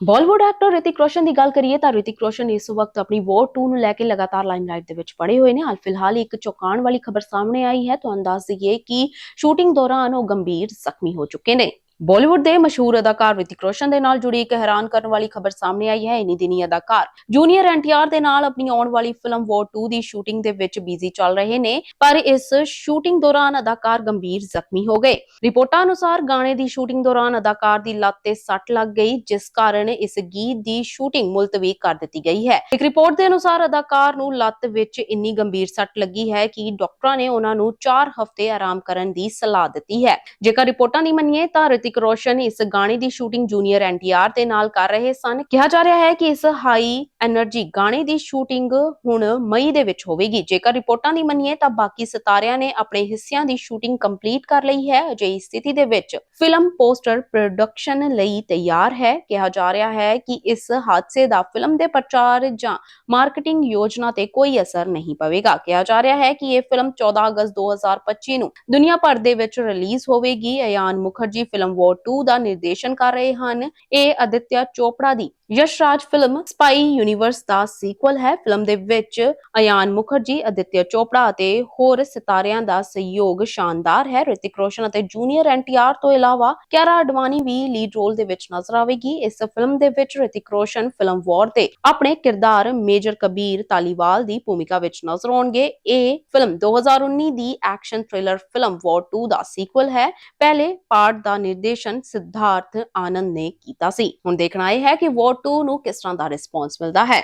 Bollywood actor Hrithik Roshan ਦੀ ਗੱਲ ਕਰੀਏ ਤਾਂ ਰਿਤਿਕ ਰੋਸ਼ਨ ਇਸ ਵਕਤ ਆਪਣੀ ਵੋਰ 2 ਨੂੰ ਲੈ ਕੇ ਲਗਾਤਾਰ ਲਾਈਮਲਾਈਟ ਦੇ ਵਿੱਚ ਪੜੇ ਹੋਏ ਨੇ। ਹਾਲ ਫਿਲਹਾਲ ਇੱਕ ਚੌਂਕਾਣ ਵਾਲੀ ਖਬਰ ਸਾਹਮਣੇ ਆਈ ਹੈ। ਤੁਹਾਨੂੰ ਦੱਸ ਦਈਏ ਕਿ ਸ਼ੂਟਿੰਗ ਦੌਰਾਨ ਉਹ ਗੰਭੀਰ ਜ਼ਖਮੀ ਹੋ ਚੁੱਕੇ ਨੇ। ਬਾਲੀਵੁੱਡ ਦੇ ਮਸ਼ਹੂਰ ਅਦਾਕਾਰ ਰਿਤਿਕ ਰੋਸ਼ਨ ਦੇ ਨਾਲ ਜੁੜੀ ਇੱਕ ਹੈਰਾਨ ਕਰਨ ਵਾਲੀ ਖਬਰ ਸਾਹਮਣੇ ਆਈ ਹੈ। ਇਨੀ ਦਿਨੀ ਅਦਾਕਾਰ ਜੂਨੀਅਰ ਐਨਟੀਆਰ ਦੇ ਨਾਲ ਆਪਣੀ ਆਉਣ ਵਾਲੀ ਫਿਲਮ ਵੋਰ 2 ਦੀ ਸ਼ੂਟਿੰਗ ਦੇ ਵਿੱਚ ਬਿਜ਼ੀ ਚੱਲ ਰਹੇ ਨੇ, ਪਰ ਇਸ ਸ਼ੂਟਿੰਗ ਦੌਰਾਨ ਅਦਾਕਾਰ ਗੰਭੀਰ ਜ਼ਖਮੀ ਹੋ ਗਏ। ਰਿਪੋਰਟਾਂ ਅਨੁਸਾਰ ਗਾਣੇ ਦੀ ਸ਼ੂਟਿੰਗ ਦੌਰਾਨ ਅਦਾਕਾਰ ਦੀ ਲੱਤ ਤੇ ਸੱਟ ਲੱਗ ਗਈ, ਜਿਸ ਕਾਰਨ ਇਸ ਗੀਤ ਦੀ ਸ਼ੂਟਿੰਗ ਮੁਲਤਵੀ ਕਰ ਦਿੱਤੀ ਗਈ ਹੈ। ਇੱਕ ਰਿਪੋਰਟ ਦੇ ਅਨੁਸਾਰ ਅਦਾਕਾਰ ਨੂੰ ਲੱਤ ਵਿੱਚ ਇੰਨੀ ਗੰਭੀਰ ਸੱਟ ਲੱਗੀ ਹੈ ਕਿ ਡਾਕਟਰਾਂ ਨੇ ਉਹਨਾਂ ਨੂੰ 4 ਹਫ਼ਤੇ ਆਰਾਮ ਕਰਨ ਦੀ ਸਲਾਹ ਦਿੱਤੀ ਹੈ। ਜੇਕਰ ਰਿਪੋਰਟਾਂ ਦੀ ਮੰਨੀਏ ਤਾਂ ਰਿਤਿਕ ਰੋਸ਼ਨ ਇਸ ਗਾਣੇ ਦੀ ਸ਼ੂਟਿੰਗ ਜੂਨੀਅਰ ਐਨਟੀਆਰ ਦੇ ਨਾਲ ਕਰ ਰਹੇ ਸਨ। ਕਿਹਾ ਜਾ ਰਿਹਾ ਹੈ ਕਿ ਇਸ ਹਾਈ એનર્ਜੀ ਗਾਣੇ ਦੀ ਸ਼ੂਟਿੰਗ ਹੁਣ ਮਈ ਦੇ ਵਿੱਚ ਹੋਵੇਗੀ। ਜੇਕਰ ਰਿਪੋਰਟਾਂ ਦੀ ਮੰਨੀਏ ਤਾਂ ਬਾਕੀ ਸਿਤਾਰਿਆਂ ਨੇ ਆਪਣੇ ਹਿੱਸਿਆਂ ਦੀ ਸ਼ੂਟਿੰਗ ਕੰਪਲੀਟ ਕਰ ਲਈ ਹੈ। ਅਜਿਹੀ ਸਥਿਤੀ ਦੇ ਵਿੱਚ ਫਿਲਮ ਪੋਸਟਰ ਪ੍ਰੋਡਕਸ਼ਨ ਲਈ ਤਿਆਰ ਹੈ। ਕਿਹਾ ਜਾ ਰਿਹਾ ਹੈ ਕਿ ਇਸ ਹਾਦਸੇ ਦਾ ਫਿਲਮ ਦੇ ਪ੍ਰਚਾਰ ਜਾਂ ਮਾਰਕੀਟਿੰਗ ਯੋਜਨਾ ਤੇ ਕੋਈ ਅਸਰ ਨਹੀਂ ਪਵੇਗਾ। ਕਿਹਾ ਜਾ ਰਿਹਾ ਹੈ ਕਿ ਇਹ ਫਿਲਮ 14 ਅਗਸਤ 2025 ਨੂੰ ਦੁਨੀਆ ਭਰ ਦੇ ਵਿੱਚ ਰਿਲੀਜ਼ ਹੋਵੇਗੀ। ਅਯਾਨ ਮੁਖਰਜੀ ਫਿਲਮ ਵਾਰ 2 ਦਾ ਨਿਰਦੇਸ਼ਨ ਕਰ ਰਹੇ ਹਨ। ਇਹ ਅਦਿੱਤਿਆ ਚੋਪੜਾ ਦੀ ਯਸ਼ਰਾਜ ਫਿਲਮ ਸਪਾਈ ਯੂਨੀਵਰਸ ਦਾ ਸੀਕਵਲ ਹੈ। ਫਿਲਮ ਦੇ ਵਿੱਚ ਅਯਾਨ ਮੁਖਰਜੀ ਅਦਿੱਤਿਆ ਚੋਪੜਾ ਅਤੇ ਹੋਰ ਸਿਤਾਰਿਆਂ ਦਾ ਸਹਿਯੋਗ ਸ਼ਾਨਦਾਰ ਹੈ। ਰਿਤਿਕ ਰੋਸ਼ਨ ਅਤੇ ਜੂਨੀਅਰ ਐਨਟੀਆਰ ਤੋਂ ਇਲਾਵਾ ਕਿਆਰਾ ਅਡਵਾਨੀ ਵੀ ਲੀਡ ਰੋਲ ਦੇ ਵਿੱਚ ਨਜ਼ਰ ਆਵੇਗੀ। ਇਸ ਫਿਲਮ ਦੇ ਵਿੱਚ ਰਿਤਿਕ ਰੋਸ਼ਨ ਫਿਲਮ ਵੌਰ ਤੇ ਆਪਣੇ ਕਿਰਦਾਰ ਮੇਜਰ ਕਬੀਰ ਤਾਲੀਵਾਲ ਦੀ ਭੂਮਿਕਾ ਵਿੱਚ ਨਜ਼ਰ ਆਉਣਗੇ। ਇਹ ਫਿਲਮ 2019 ਦੀ ਐਕਸ਼ਨ ਥ੍ਰਿਲਰ ਫਿਲਮ ਵਾਰ 2 ਦਾ ਸੀਕਵਲ ਹੈ। ਪਹਿਲੇ ਪਾਰਟ ਦਾ ਨਿਰਦੇਸ਼ਨ ਸਿਧਾਰਥ ਆਨੰਦ ਨੇ ਕੀਤਾ ਸੀ। ਹੁਣ ਦੇਖਣਾ ਇਹ ਹੈ ਕਿ ਵਾਰ 2 ਨੂੰ ਕਿਸ ਤਰ੍ਹਾਂ ਦਾ ਰਿਸਪੌਂਸ ਮਿਲਦਾ ਹੈ